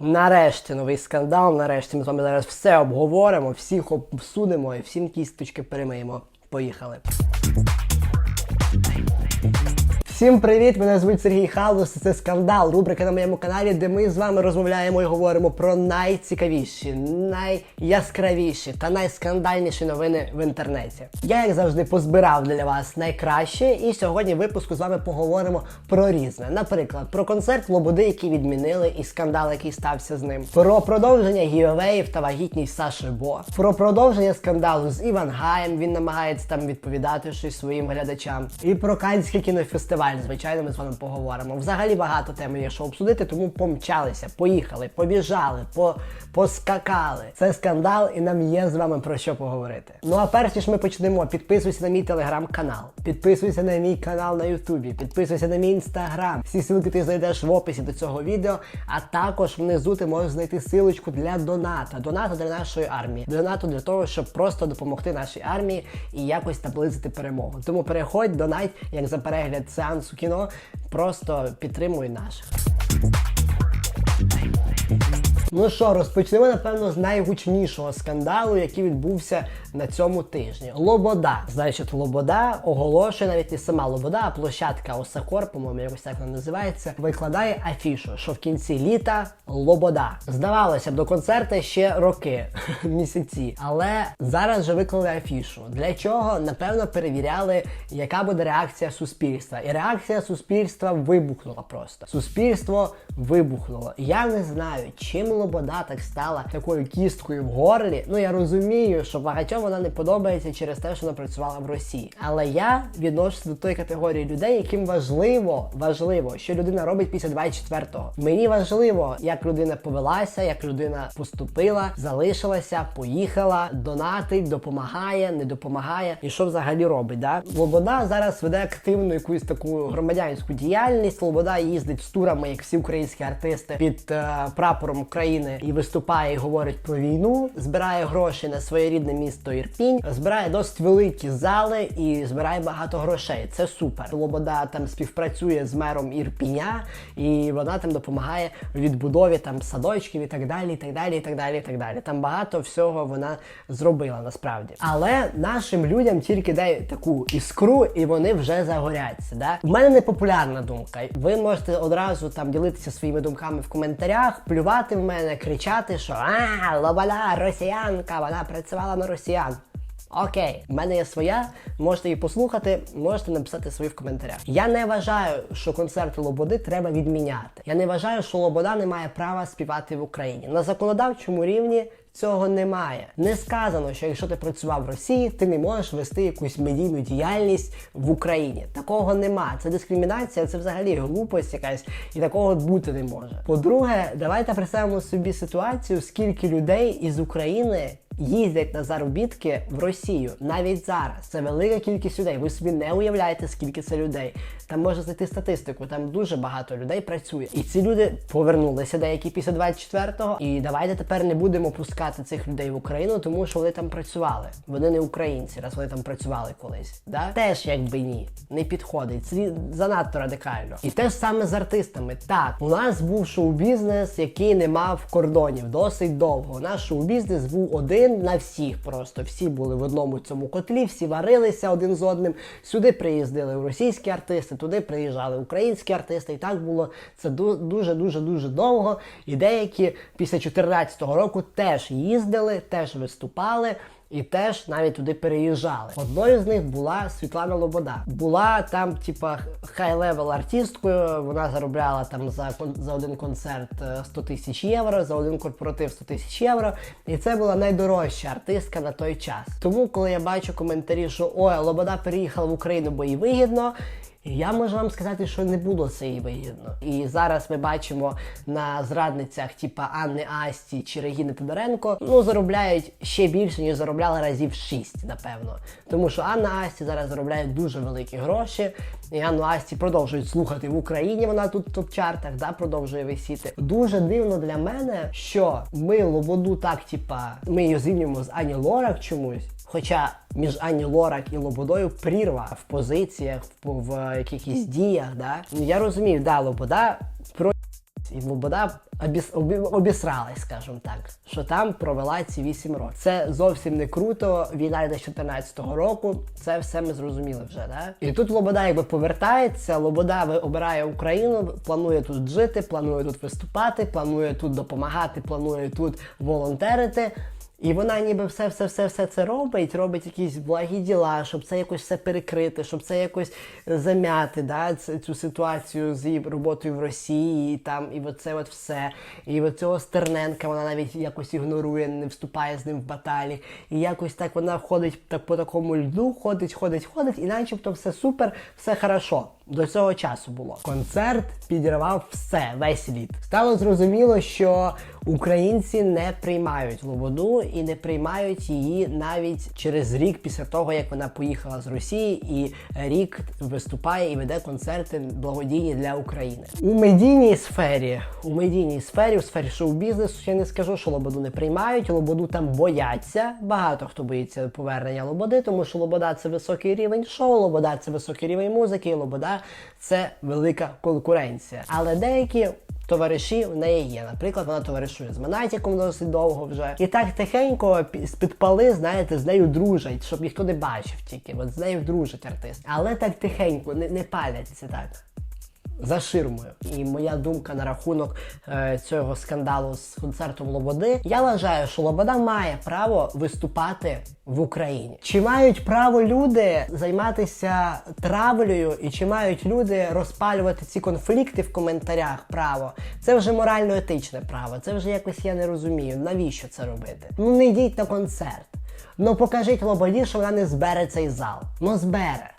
Нарешті новий скандал. Нарешті ми з вами зараз все обговоримо, всіх обсудимо і всім кісточки перемиємо. Поїхали. Всім привіт! Мене звуть Сергій Халус. Це скандал. Рубрика на моєму каналі, де ми з вами розмовляємо і говоримо про найцікавіші, найяскравіші та найскандальніші новини в інтернеті. Я, як завжди, позбирав для вас найкраще, і сьогодні в випуску з вами поговоримо про різне. Наприклад, про концерт Лободи, який відмінили, і скандал, який стався з ним, про продовження гіовеїв та вагітність Саши Бо, про продовження скандалу з Іван Гаєм. Він намагається там відповідати щось своїм глядачам, і про Канський кінофестиваль. Звичайно, ми з вами поговоримо. Взагалі багато тем є, що обсудити, тому помчалися, поїхали, побіжали, по, поскакали. Це скандал, і нам є з вами про що поговорити. Ну а перш ніж ми почнемо, підписуйся на мій телеграм-канал, підписуйся на мій канал на Ютубі, підписуйся на мій інстаграм. Всі ссылки ти знайдеш в описі до цього відео. А також внизу ти можеш знайти силочку для доната. Доната для нашої армії. Донату для того, щоб просто допомогти нашій армії і якось наблизити перемогу. Тому переходь, донать, як за перегляд сеансу кіно. Просто підтримуй наших. Ну що, розпочнемо, напевно, з найгучнішого скандалу, який відбувся на цьому тижні. Лобода. Значить, Лобода оголошує навіть не сама Лобода, а площадка Осакор, по-моєму, якось так вона називається, викладає афішу, що в кінці літа Лобода. Здавалося б, до концерту ще роки, місяці. Але зараз вже виклали афішу. Для чого? Напевно, перевіряли, яка буде реакція суспільства. І реакція суспільства вибухнула просто. Суспільство вибухнуло. Я не знаю, чим Лобода так стала такою кісткою в горлі. Ну я розумію, що багатьом вона не подобається через те, що вона працювала в Росії. Але я відношуся до тої категорії людей, яким важливо, важливо, що людина робить після 24-го. Мені важливо, як людина повелася, як людина поступила, залишилася, поїхала, донатить, допомагає, не допомагає. І що взагалі робить? Да? Лобода зараз веде активну якусь таку громадянську діяльність. Лобода їздить з турами, як всі українські артисти, під е, прапором України і виступає і говорить про війну. Збирає гроші на своє рідне місто Ірпінь, збирає досить великі зали і збирає багато грошей. Це супер. Лобода там співпрацює з мером Ірпіня, і вона там допомагає в відбудові там садочків і так далі, і так далі, і так далі, і так далі. Там багато всього вона зробила насправді. Але нашим людям тільки дай таку іскру, і вони вже загоряться. Да? У мене непопулярна думка. Ви можете одразу там ділитися своїми думками в коментарях, плювати в мене, кричати, що а, лобода, росіянка, вона працювала на росіян. Окей, в мене є своя, можете її послухати, можете написати свої в коментарях. Я не вважаю, що концерти Лободи треба відміняти. Я не вважаю, що Лобода не має права співати в Україні. На законодавчому рівні цього немає. Не сказано, що якщо ти працював в Росії, ти не можеш вести якусь медійну діяльність в Україні. Такого нема. Це дискримінація, це взагалі глупость якась, і такого бути не може. По-друге, давайте представимо собі ситуацію, скільки людей із України їздять на заробітки в Росію навіть зараз. Це велика кількість людей. Ви собі не уявляєте, скільки це людей. Там можна знайти статистику. Там дуже багато людей працює. І ці люди повернулися деякі після 24-го. І давайте тепер не будемо пускати цих людей в Україну, тому що вони там працювали. Вони не українці, раз вони там працювали колись. Да? Теж якби ні, не підходить. Це занадто радикально. І те ж саме з артистами. Так, у нас був шоу-бізнес, який не мав кордонів досить довго. Наш шоу-бізнес був один на всіх. Просто всі були в одному цьому котлі, всі варилися один з одним. Сюди приїздили російські артисти, туди приїжджали українські артисти. І так було це дуже дуже дуже довго. І деякі після 2014 року теж їздили, теж виступали. І теж навіть туди переїжджали. Одною з них була Світлана Лобода. Була там, типа, хай-левел артисткою. Вона заробляла там за за один концерт 100 тисяч євро, за один корпоратив 100 тисяч євро. І це була найдорожча артистка на той час. Тому, коли я бачу коментарі, що ой, Лобода переїхала в Україну, бо їй вигідно. Я можу вам сказати, що не було це і вигідно. І зараз ми бачимо на зрадницях, типа Анни Асті чи Регіни Тодоренко, ну заробляють ще більше, ніж заробляли разів 6, напевно. Тому що Анна Асті зараз заробляє дуже великі гроші. І Анну Асті продовжують слухати в Україні. Вона тут в топ-чартах, да, продовжує висіти. Дуже дивно для мене, що ми Лободу так, типа, ми її зрівнюємо з Ані Лорак чомусь. Хоча між Ані Лорак і Лободою прірва в позиціях, в, якихось діях, да. Ну, я розумію, да, Лобода про І Лобода обіс, обі, обісралась, скажімо так, що там провела ці 8 років. Це зовсім не круто. Війна йде з 14-го року. Це все ми зрозуміли вже. Да? І тут Лобода якби повертається. Лобода обирає Україну, планує тут жити, планує тут виступати, планує тут допомагати, планує тут волонтерити. І вона ніби все, все, все, все це робить, робить якісь благі діла, щоб це якось все перекрити, щоб це якось зам'яти, да, цю ситуацію з її роботою в Росії, і там, і оце от все. І от цього Стерненка вона навіть якось ігнорує, не вступає з ним в баталі. І якось так вона ходить так по такому льду, ходить, ходить, ходить, і начебто все супер, все хорошо. До цього часу було. Концерт підірвав все, весь літ. Стало зрозуміло, що українці не приймають Лободу і не приймають її навіть через рік після того, як вона поїхала з Росії, і рік виступає і веде концерти благодійні для України. У медійній сфері, у медійній сфері, у сфері шоу-бізнесу, я не скажу, що Лободу не приймають. Лободу там бояться. Багато хто боїться повернення Лободи, тому що Лобода це високий рівень шоу, Лобода це високий рівень музики, і Лобода це велика конкуренція. Але деякі. Товариші в неї є. Наприклад, вона товаришує з Монатіком досить довго вже. І так тихенько пі- з-під пали, знаєте, з нею дружать, щоб ніхто не бачив тільки. От з нею дружить артист. Але так тихенько, не, не паляться так за ширмою. І моя думка на рахунок е, цього скандалу з концертом Лободи. Я вважаю, що Лобода має право виступати в Україні. Чи мають право люди займатися травлею, і чи мають люди розпалювати ці конфлікти в коментарях? Право, це вже морально-етичне право. Це вже якось я не розумію. Навіщо це робити? Ну не йдіть на концерт. Ну покажіть Лободі, що вона не збере цей зал. Ну збере.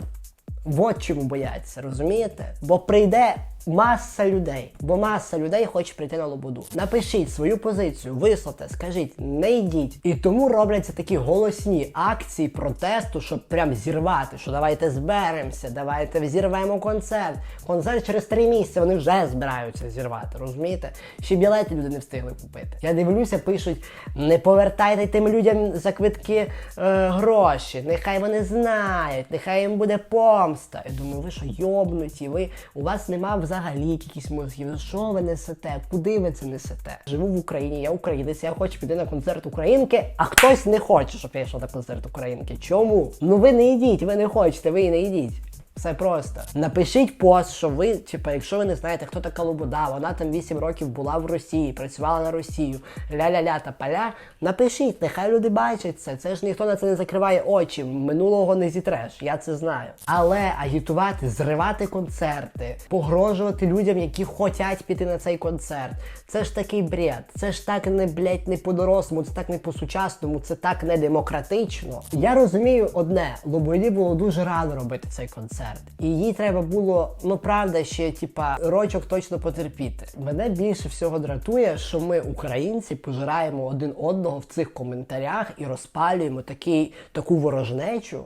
Вот чому бояться, розумієте? Бо прийде маса людей, бо маса людей хоче прийти на лободу. Напишіть свою позицію, висловте, скажіть, не йдіть. І тому робляться такі голосні акції протесту, щоб прям зірвати, що давайте зберемося, давайте зірвемо концерт. Концерт через три місяці вони вже збираються зірвати, розумієте? Ще білети люди не встигли купити. Я дивлюся, пишуть: не повертайте тим людям за квитки е, гроші, нехай вони знають, нехай їм буде помста. Я думаю, ви що йобнуті, ви у вас нема взагалі якихось мозгів. Ну що ви несете? Куди ви це несете? Живу в Україні, я українець, я хочу піти на концерт українки, а хтось не хоче, щоб я йшов на концерт українки. Чому? Ну ви не йдіть, ви не хочете, ви і не йдіть. Все просто. Напишіть пост, що ви, типа, якщо ви не знаєте, хто така Лобода, вона там 8 років була в Росії, працювала на Росію, ля-ля-ля та поля. Напишіть, нехай люди бачать це. Це ж ніхто на це не закриває очі. Минулого не зітреш, я це знаю. Але агітувати, зривати концерти, погрожувати людям, які хочуть піти на цей концерт. Це ж такий бред. Це ж так не блять, не по-дорослому, це так не по-сучасному, це так не демократично. Я розумію одне: Лободі було дуже рано робити цей концерт. І їй треба було, ну правда, ще типа рочок точно потерпіти. Мене більше всього дратує, що ми, українці, пожираємо один одного в цих коментарях і розпалюємо такий, таку ворожнечу.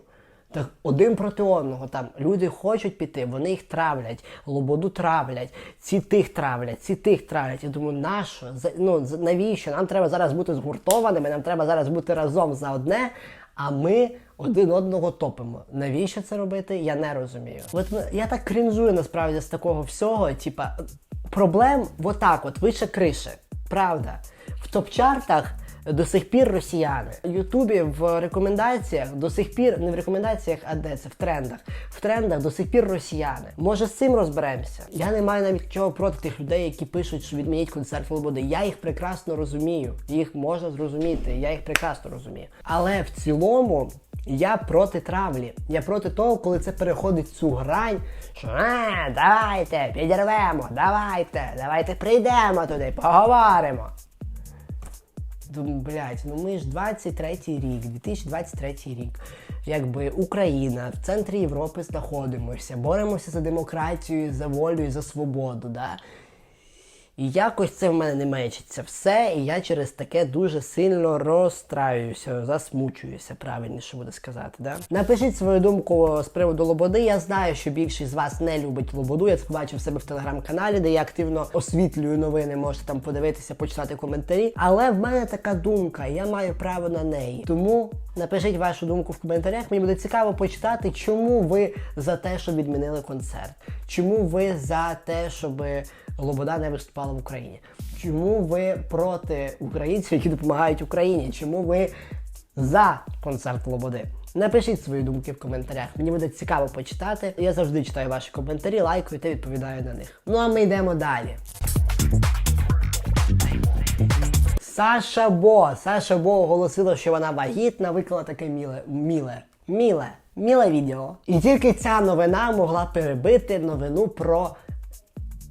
Так один проти одного там люди хочуть піти, вони їх травлять, лободу травлять, ці тих травлять, ці тих травлять. Я думаю, нащо? Ну навіщо? Нам треба зараз бути згуртованими, нам треба зараз бути разом за одне, а ми один одного топимо. Навіщо це робити? Я не розумію. От я так крінжую насправді з такого всього. Типа проблем отак, от вище криші. Правда, в топ-чартах до сих пір росіяни. Ютубі в рекомендаціях до сих пір, не в рекомендаціях, а де це в трендах. В трендах до сих пір росіяни. Може з цим розберемося. Я не маю навіть чого проти тих людей, які пишуть, що відмініть концерт Лободи. Я їх прекрасно розумію. Їх можна зрозуміти. Я їх прекрасно розумію. Але в цілому. Я проти травлі. Я проти того, коли це переходить цю грань, що а, давайте підірвемо, давайте, давайте прийдемо туди, поговоримо. Думаю, блядь, ну ми ж 23-й рік, 2023 рік. Якби Україна в центрі Європи знаходимося, боремося за демократію, за волю і за свободу. Да? І якось це в мене не мечиться все, і я через таке дуже сильно розстраююся, засмучуюся, правильніше буде сказати. Да? Напишіть свою думку з приводу Лободи. Я знаю, що більшість з вас не любить Лободу. Я це побачив себе в телеграм-каналі, де я активно освітлюю новини, можете там подивитися, почитати коментарі. Але в мене така думка, я маю право на неї. Тому напишіть вашу думку в коментарях. Мені буде цікаво почитати, чому ви за те, щоб відмінили концерт. Чому ви за те, щоб Лобода не виступала в Україні? Чому ви проти українців, які допомагають Україні? Чому ви за концерт Лободи? Напишіть свої думки в коментарях. Мені буде цікаво почитати. Я завжди читаю ваші коментарі, лайкаю та відповідаю на них. Ну а ми йдемо далі. Саша Бо. Саша Бо оголосила, що вона вагітна, виклала таке міле, міле, міле, міле відео. І тільки ця новина могла перебити новину про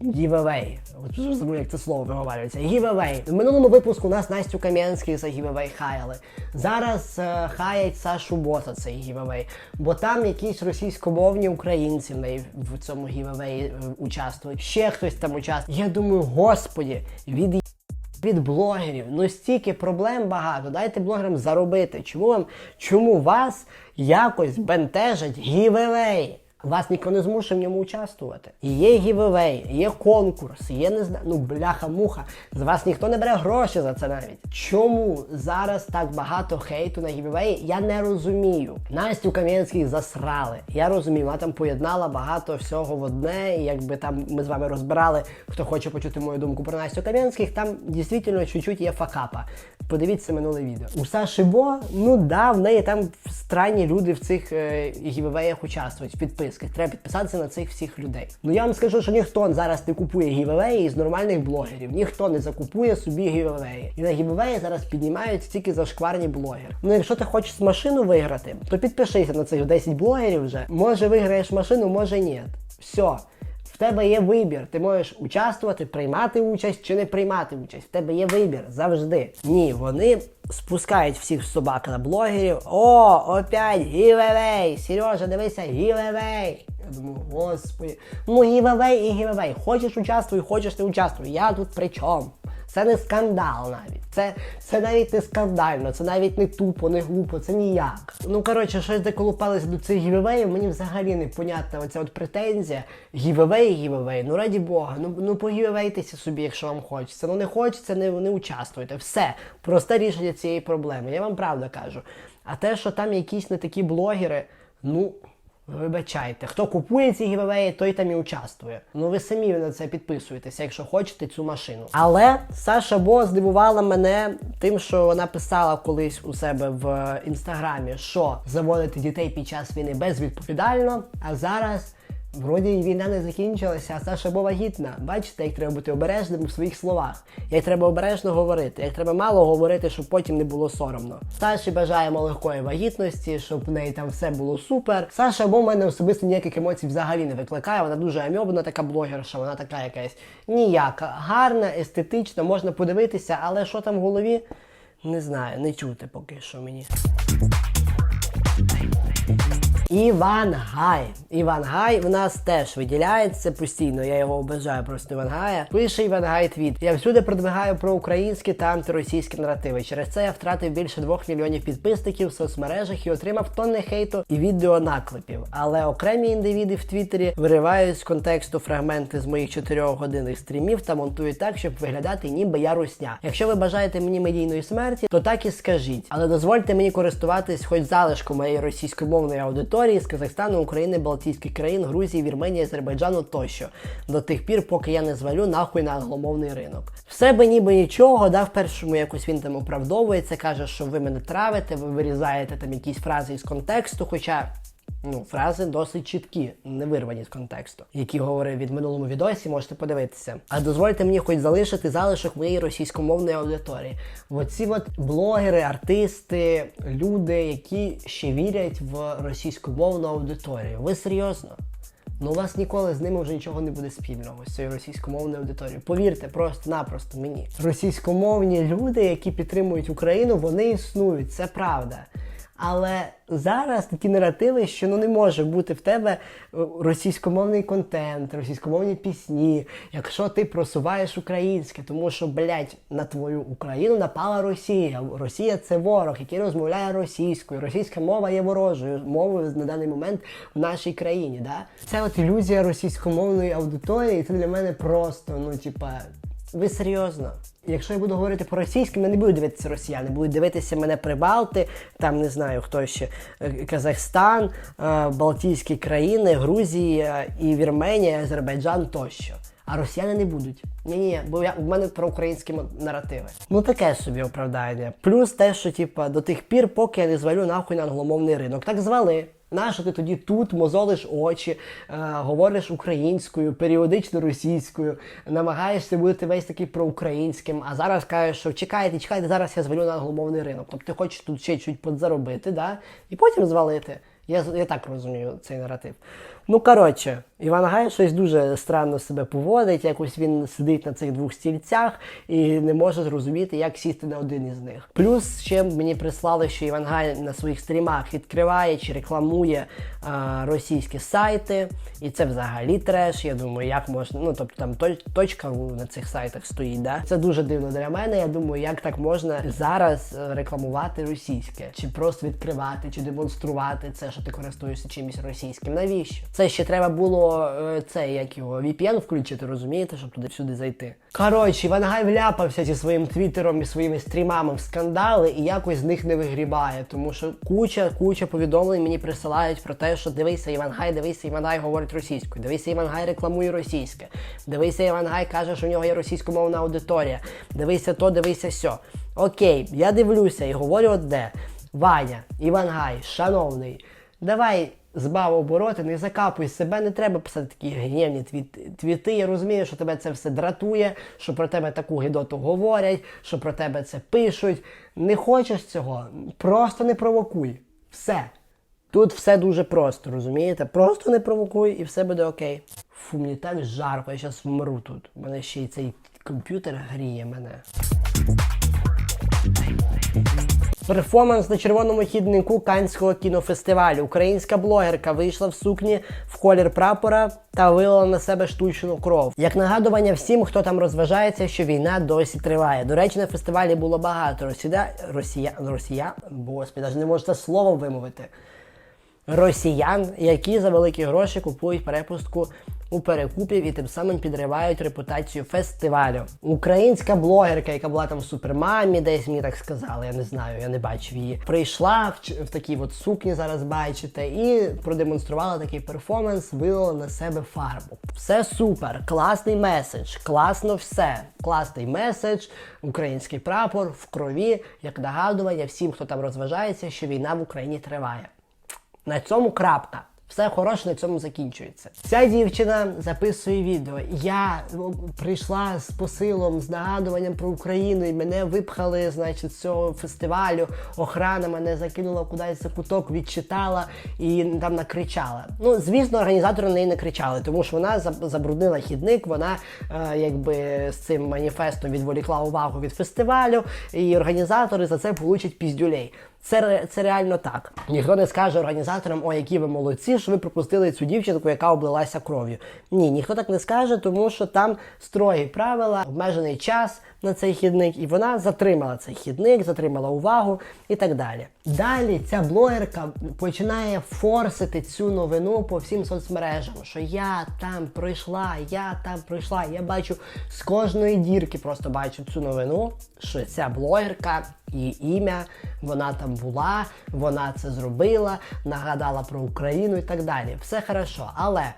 giveaway. От забув, як це слово виговорюється. Giveaway. В минулому випуску у нас Настю Кам'янський за giveaway хаяли. Зараз е, хаять Сашу Бо за цей giveaway. Бо там якісь російськомовні українці в неї в цьому е, участвують. Ще хтось там участвує. Я думаю, господі, від від блогерів. Ну стільки проблем багато. Дайте блогерам заробити. Чому вам чому вас якось бентежать гівевей? Вас ніхто не змушує в ньому участвувати. І є гівевей, є конкурс, є не знаю, ну бляха-муха. З вас ніхто не бере гроші за це навіть. Чому зараз так багато хейту на гівевеї? Я не розумію. Настю Кам'янських засрали. Я розумію, вона там поєднала багато всього в одне. І якби там ми з вами розбирали, хто хоче почути мою думку про Настю Кам'янських, там дійсно чуть-чуть є факапа. Подивіться минуле відео. У Саші Бо, ну да, в неї там странні люди в цих е, гівевеях участвують, в підписках. Треба підписатися на цих всіх людей. Ну я вам скажу, що ніхто зараз не купує гівелеї з нормальних блогерів. Ніхто не закупує собі гівелеї. І на гівевеї зараз піднімають тільки зашкварні блогери. Ну якщо ти хочеш машину виграти, то підпишися на цих 10 блогерів вже. Може виграєш машину, може ні. Все. Тебе є вибір. Ти можеш участвувати, приймати участь чи не приймати участь. В тебе є вибір завжди. Ні, вони спускають всіх собак на блогерів. О, опять гівевей! Сережа, дивися, гівевей! Я думаю, господи. Ну гівевей і гівевей. Хочеш участвуй, хочеш не участвуй. Я тут при чому? Це не скандал навіть. Це це навіть не скандально, це навіть не тупо, не глупо, це ніяк. Ну коротше, щось доколупалися до цих гівевеїв, мені взагалі не понятна оця от претензія. Гівевей, гівевей, ну раді Бога, ну ну погівевейтеся собі, якщо вам хочеться. Ну не хочеться, не, не участвуйте. Все. Просте рішення цієї проблеми. Я вам правда кажу. А те, що там якісь не такі блогери, ну. Вибачайте, хто купує ці гівевеї, той там і участвує. Ну ви самі на це підписуєтеся, якщо хочете цю машину. Але Саша Бо здивувала мене тим, що вона писала колись у себе в інстаграмі, що заводити дітей під час війни безвідповідально, а зараз. Вроді і війна не закінчилася, а Саша була вагітна. Бачите, як треба бути обережним у своїх словах. Як треба обережно говорити, як треба мало говорити, щоб потім не було соромно. Саші бажаємо легкої вагітності, щоб в неї там все було супер. Саша бо в мене особисто ніяких емоцій взагалі не викликає. Вона дуже амьобна така блогерша, вона така якась ніяка. Гарна, естетична, можна подивитися, але що там в голові? Не знаю, не чути поки що мені. Іван Гай. Іван Гай в нас теж виділяється постійно. Я його обожаю просто Іван Гая. Пише Іван Гай твіт. Я всюди продвигаю про українські та антиросійські наративи. Через це я втратив більше двох мільйонів підписників в соцмережах і отримав тонни хейту і відеонаклепів. Але окремі індивіди в Твіттері виривають з контексту фрагменти з моїх 4 годинних стрімів та монтують так, щоб виглядати, ніби я русня. Якщо ви бажаєте мені медійної смерті, то так і скажіть. Але дозвольте мені користуватись хоч залишком моєї російськомовної аудиторії з Казахстану, України, Балтійських країн, Грузії, Вірменії, Азербайджану тощо. До тих пір, поки я не звалю нахуй на англомовний ринок. Все би ніби нічого, да, в першому якось він там оправдовується, каже, що ви мене травите, ви вирізаєте там якісь фрази із контексту, хоча. Ну, фрази досить чіткі, не вирвані з контексту, які говорив від минулому відосі, можете подивитися. А дозвольте мені хоч залишити залишок моєї російськомовної аудиторії. Оці от блогери, артисти, люди, які ще вірять в російськомовну аудиторію. Ви серйозно? Ну, у вас ніколи з ними вже нічого не буде спільного з цією російськомовною аудиторією. Повірте, просто-напросто мені. Російськомовні люди, які підтримують Україну, вони існують, це правда. Але зараз такі наративи, що ну не може бути в тебе е, російськомовний контент, російськомовні пісні, якщо ти просуваєш українське, тому що, блядь, на твою Україну напала Росія. Росія це ворог, який розмовляє російською. Російська мова є ворожою мовою на даний момент в нашій країні. Да? Це от ілюзія російськомовної аудиторії, це для мене просто, ну, типа. Ви серйозно? Якщо я буду говорити по російськи, мене не будуть дивитися росіяни, будуть дивитися мене Прибалти, там не знаю хто ще е, Казахстан, е, Балтійські країни, Грузія і Вірменія, Азербайджан тощо. А росіяни не будуть. Ні, ні, бо я в мене проукраїнські мо- наративи. Ну таке собі оправдання. Плюс те, що типа до тих пір, поки я не звалю нахуй на англомовний ринок. Так звали. Нащо ти тоді тут мозолиш очі, е, говориш українською, періодично російською, намагаєшся бути весь такий проукраїнським, а зараз кажеш, що чекайте, чекайте, зараз я звалю на англомовний ринок. Тобто ти хочеш тут ще чуть подзаробити, да? і потім звалити. Я, я так розумію цей наратив. Ну, коротше, Іван Гай щось дуже странно себе поводить, якось він сидить на цих двох стільцях і не може зрозуміти, як сісти на один із них. Плюс ще мені прислали, що Іван Гай на своїх стрімах відкриває чи рекламує а, російські сайти, і це взагалі треш. Я думаю, як можна. Ну, тобто там точ- точка .ру на цих сайтах стоїть. Да? Це дуже дивно для мене. Я думаю, як так можна зараз е, рекламувати російське, чи просто відкривати, чи демонструвати це, що ти користуєшся чимось російським. Навіщо? Це ще треба було е, це, як його VPN включити, розумієте, щоб туди всюди зайти. Коротше, Іван Гай вляпався зі своїм твіттером і своїми стрімами в скандали і якось з них не вигрібає, тому що куча, куча повідомлень мені присилають про те, що дивися, Іван Гай, дивися, Іван Гай говорить російською, дивися, Іван Гай рекламує російське, дивися, Іван Гай каже, що у нього є російськомовна аудиторія, дивися то, дивися сьо. Окей, я дивлюся і говорю одне. Ваня, Іван Гай, шановний, давай збав обороти, не закапуй себе, не треба писати такі гнівні твіт- твіти. Я розумію, що тебе це все дратує, що про тебе таку гидоту говорять, що про тебе це пишуть. Не хочеш цього, просто не провокуй. Все. Тут все дуже просто, розумієте? Просто не провокуй і все буде окей. Фу, мені так жарко, я зараз вмру тут. У мене ще й цей комп'ютер гріє мене. Перформанс на червоному хіднику Канського кінофестивалю. Українська блогерка вийшла в сукні в колір прапора та вилила на себе штучну кров. Як нагадування всім, хто там розважається, що війна досі триває. До речі, на фестивалі було багато росія... росія... росія... Господи, навіть не можу це слово вимовити. Росіян, які за великі гроші купують перепустку у перекупів і тим самим підривають репутацію фестивалю. Українська блогерка, яка була там в супермамі, десь мені так сказали, я не знаю, я не бачив її. Прийшла в, в такій от сукні, зараз бачите, і продемонструвала такий перформанс, вилила на себе фарбу. Все супер, класний меседж, класно все. Класний меседж, український прапор в крові, як нагадування всім, хто там розважається, що війна в Україні триває. На цьому крапка. Все хороше на цьому закінчується. Ця дівчина записує відео. Я ну, прийшла з посилом, з нагадуванням про Україну, і мене випхали, значить, з цього фестивалю. Охрана мене закинула кудись за куток, відчитала і там накричала. Ну, звісно, організатори на неї не кричали, тому що вона забруднила хідник, вона е, якби з цим маніфестом відволікла увагу від фестивалю, і організатори за це получать піздюлей. Це, це реально так. Ніхто не скаже організаторам, о, які ви молодці, що ви пропустили цю дівчинку, яка облилася кров'ю. Ні, ніхто так не скаже, тому що там строгі правила, обмежений час на цей хідник, і вона затримала цей хідник, затримала увагу і так далі. Далі ця блогерка починає форсити цю новину по всім соцмережам, що я там пройшла, я там пройшла. Я бачу з кожної дірки, просто бачу цю новину, що ця блогерка її ім'я, вона там була, вона це зробила, нагадала про Україну і так далі. Все хорошо, але.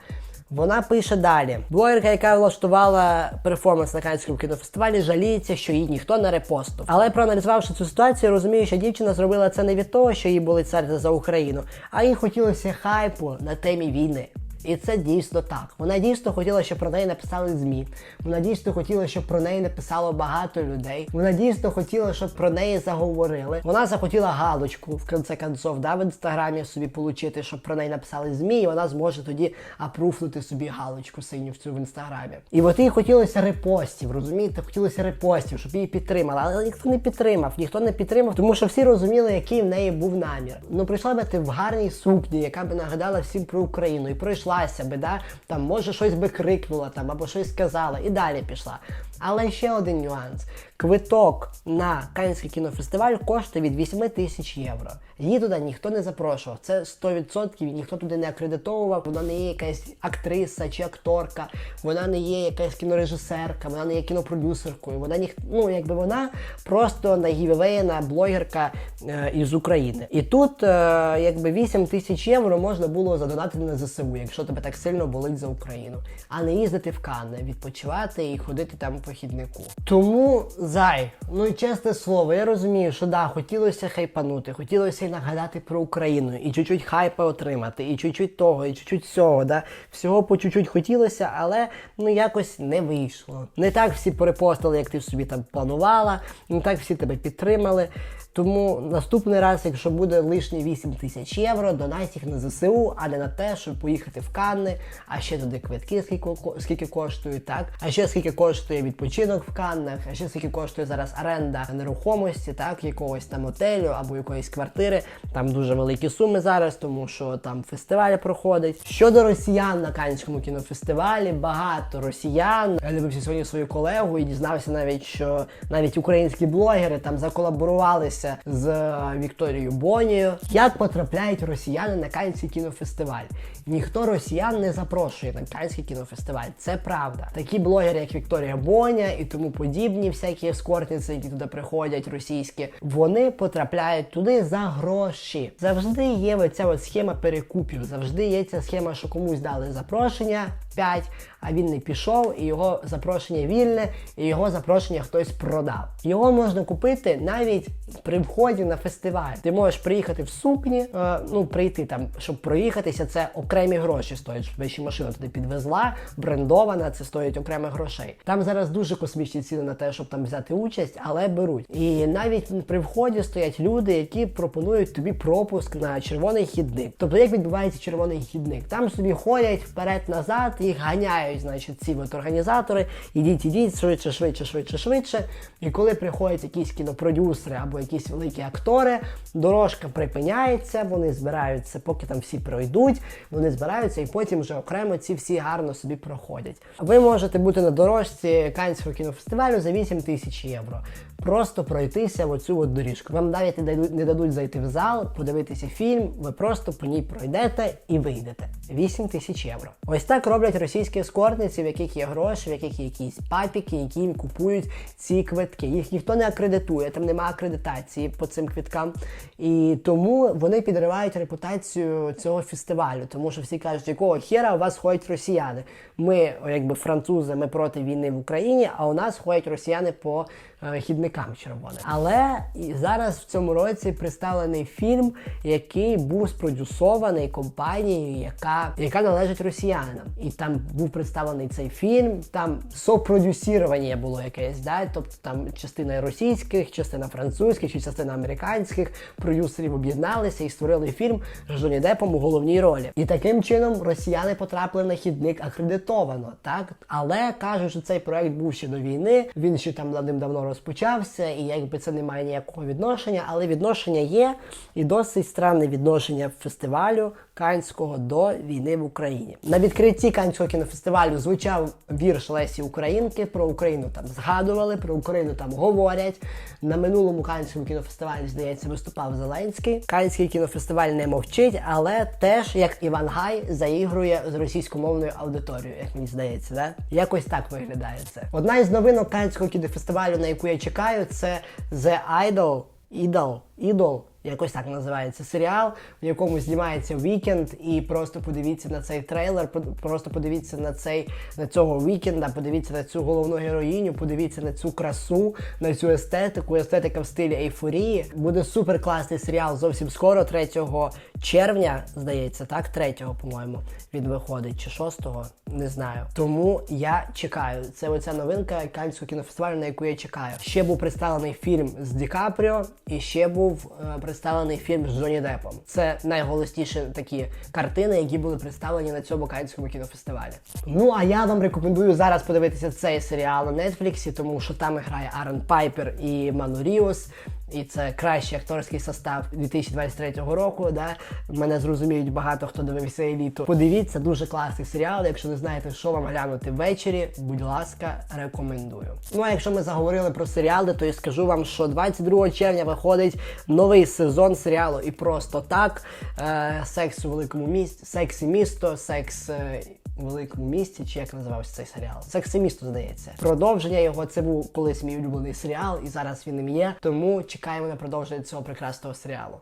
Вона пише далі: блогерка, яка влаштувала перформанс на Канському кінофестивалі, жаліється, що її ніхто не репостив. Але проаналізувавши цю ситуацію, розумію, що дівчина зробила це не від того, що їй були серце за Україну, а їй хотілося хайпу на темі війни. І це дійсно так. Вона дійсно хотіла, щоб про неї написали ЗМІ. Вона дійсно хотіла, щоб про неї написало багато людей. Вона дійсно хотіла, щоб про неї заговорили. Вона захотіла галочку в кінці концов, да, в інстаграмі собі получити, щоб про неї написали ЗМІ, і вона зможе тоді апруфнути собі галочку синю в цю в інстаграмі. І от їй хотілося репостів, розумієте? Хотілося репостів, щоб її підтримали. Але ніхто не підтримав, ніхто не підтримав, тому що всі розуміли, який в неї був намір. Ну прийшла би ти в гарній сукні, яка би нагадала всім про Україну, і пройшлася би, да? там може щось би крикнула там або щось сказала, і далі пішла. Але ще один нюанс: квиток на Канський кінофестиваль коштує від 8 тисяч євро. Її туди ніхто не запрошував. Це 100% ніхто туди не акредитовував. Вона не є якась актриса чи акторка, вона не є якась кінорежисерка, вона не є кінопродюсеркою. Вона ніх... ну, якби вона просто нагівевеєна блогерка е, із України. І тут, е, якби 8 тисяч євро можна було задонатити на ЗСУ, якщо тебе так сильно болить за Україну, а не їздити в Канни, відпочивати і ходити там по хіднику. Тому зай, ну і чесне слово, я розумію, що да, хотілося хайпанути, хотілося й нагадати про Україну, і чуть-чуть хайпа отримати, і чуть-чуть того, і чуть-чуть цього. Да? Всього по чуть-чуть хотілося, але ну якось не вийшло. Не так всі перепостили, як ти собі там планувала, не так всі тебе підтримали. Тому наступний раз, якщо буде лишні 8 тисяч євро, донать їх на ЗСУ, а не на те, щоб поїхати в Канни, а ще туди квитки, скільки, скільки коштують, так? А ще скільки коштує відпочинок в Каннах, а ще скільки коштує зараз оренда нерухомості, так, якогось там отелю або якоїсь квартири. Там дуже великі суми зараз, тому що там фестиваль проходить. Щодо росіян на Каннському кінофестивалі, багато росіян. Я дивився сьогодні свою колегу і дізнався навіть, що навіть українські блогери там заколаборувалися з е, Вікторією Бонією. Як потрапляють росіяни на Каннський кінофестиваль? Ніхто росіян не запрошує на Каннський кінофестиваль. Це правда. Такі блогери, як Вікторія Боня і тому подібні, всякі ескортниці, які туди приходять, російські, вони потрапляють туди за гроші. Завжди є оця от схема перекупів. Завжди є ця схема, що комусь дали запрошення 5, а він не пішов, і його запрошення вільне, і його запрошення хтось продав. Його можна купити навіть при вході на фестиваль. Ти можеш приїхати в сукні, е, ну прийти там, щоб проїхатися, це окремі гроші стоять, щоб ще машина туди підвезла, брендована, це стоїть окремих грошей. Там зараз дуже космічні ціни на те, щоб там взяти участь, але беруть. І навіть при вході стоять люди, які пропонують тобі пропуск на червоний хідник. Тобто, як відбувається червоний хідник? Там собі ходять вперед-назад, їх ганяють, значить, ці от організатори. Ідіть, ідіть, швидше, швидше, швидше, швидше. І коли приходять якісь кінопродюсери або якісь великі актори, дорожка припиняється, вони збираються, поки там всі пройдуть, вони збираються і потім вже окремо ці всі гарно собі проходять. Ви можете бути на дорожці Канського кінофестивалю за 8 тисяч євро. Просто пройтися в оцю от доріжку. Вам навіть не дадуть, не дадуть зайти в зал, подивитися фільм, ви просто по ній пройдете і вийдете. 8 тисяч євро. Ось так роблять російські ескортниці, в яких є гроші, в яких є якісь папіки, які їм купують ці квитки. Їх ніхто не акредитує, там немає акредитації по цим квиткам. І тому вони підривають репутацію цього фестивалю, тому що всі кажуть, якого хера у вас ходять росіяни. Ми, якби французи, ми проти війни в Україні, а у нас ходять росіяни по хідникам червоним. Але зараз в цьому році представлений фільм, який був спродюсований компанією, яка, яка належить росіянам. І там був представлений цей фільм, там сопродюсірування було якесь, да? тобто там частина російських, частина французьких чи частина американських продюсерів об'єдналися і створили фільм з Джоні Депом у головній ролі. І таким чином росіяни потрапили на хідник акредитовано, так? Але кажуть, що цей проект був ще до війни, він ще там давним-давно розпочався, і якби це не має ніякого відношення, але відношення є, і досить странне відношення фестивалю Канського до війни в Україні. На відкритті Канського кінофестивалю звучав вірш Лесі Українки. Про Україну там згадували, про Україну там говорять. На минулому Канському кінофестивалі, здається, виступав Зеленський. Канський кінофестиваль не мовчить, але теж як Іван Гай заігрує з російськомовною аудиторією, як мені здається, да? Якось так виглядає це. Одна із новинок Канського кінофестивалю, на яку я чекаю, це The Idol. Idol. Idol. Якось так називається серіал, в якому знімається вікенд, і просто подивіться на цей трейлер, просто подивіться на цей на цього вікенда, подивіться на цю головну героїню, подивіться на цю красу, на цю естетику, естетика в стилі ейфорії. Буде супер класний серіал зовсім скоро, 3 червня, здається, так, 3, по-моєму, він виходить, чи 6, не знаю. Тому я чекаю. Це оця новинка Канського кінофестивалю, на яку я чекаю. Ще був представлений фільм з Ді Капріо, і ще був е, представлений фільм з Джоні Депом. Це найголосніші такі картини, які були представлені на цьому Канському кінофестивалі. Ну а я вам рекомендую зараз подивитися цей серіал на Нетфліксі, тому що там грає Арен Пайпер і Ману Ріос. І це кращий акторський состав 2023 року. Да? Мене зрозуміють багато хто дивився еліту. Подивіться, дуже класний серіал. Якщо не знаєте, що вам глянути ввечері, будь ласка, рекомендую. Ну а якщо ми заговорили про серіали, то я скажу вам, що 22 червня виходить новий сезон серіалу і просто так. Е, секс у великому місті, секс і місто, секс. Е, великому місті, чи як називався цей серіал? Секс місто, здається. Продовження його це був колись мій улюблений серіал, і зараз він ним є. Тому чекаємо на продовження цього прекрасного серіалу.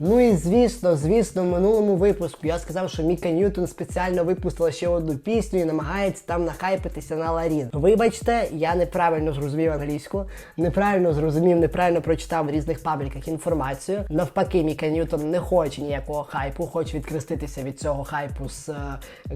Ну і звісно, звісно, в минулому випуску я сказав, що Міка Ньютон спеціально випустила ще одну пісню і намагається там нахайпитися на Ларін. Вибачте, я неправильно зрозумів англійську, неправильно зрозумів, неправильно прочитав в різних пабліках інформацію. Навпаки, Міка Ньютон не хоче ніякого хайпу, хоче відкреститися від цього хайпу з е,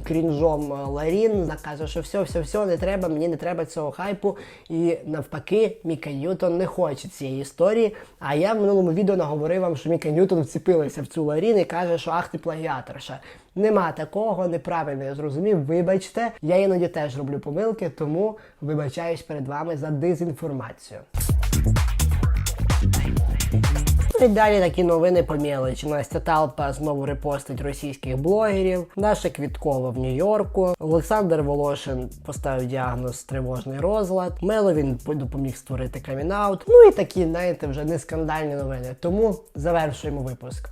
крінжом е, Ларін. Вона що все, все, все, не треба, мені не треба цього хайпу. І навпаки, Міка Ньютон не хоче цієї історії. А я в минулому відео наговорив вам, що Міка Ньютон вцепилася в цю Ларін і каже, що ах ти плагіаторша. Нема такого, неправильно я зрозумів. Вибачте, я іноді теж роблю помилки, тому вибачаюсь перед вами за дезінформацію. І далі такі новини по мелочі. Настя Талпа знову репостить російських блогерів. Наша Квіткова в Нью-Йорку. Олександр Волошин поставив діагноз тривожний розлад. Меловін допоміг створити камінаут. Ну і такі, знаєте, вже не скандальні новини. Тому завершуємо випуск.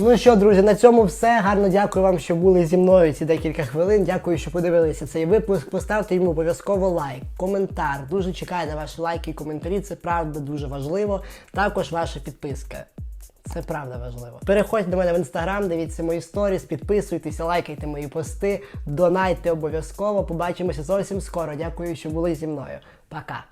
Ну що, друзі, на цьому все. Гарно дякую вам, що були зі мною ці декілька хвилин. Дякую, що подивилися цей випуск. Поставте йому обов'язково лайк, коментар. Дуже чекаю на ваші лайки і коментарі. Це правда дуже важливо. Також ваша підписка. Це правда важливо. Переходьте до мене в інстаграм, дивіться мої сторіс, підписуйтеся, лайкайте мої пости, донайте обов'язково. Побачимося зовсім скоро. Дякую, що були зі мною. Пока.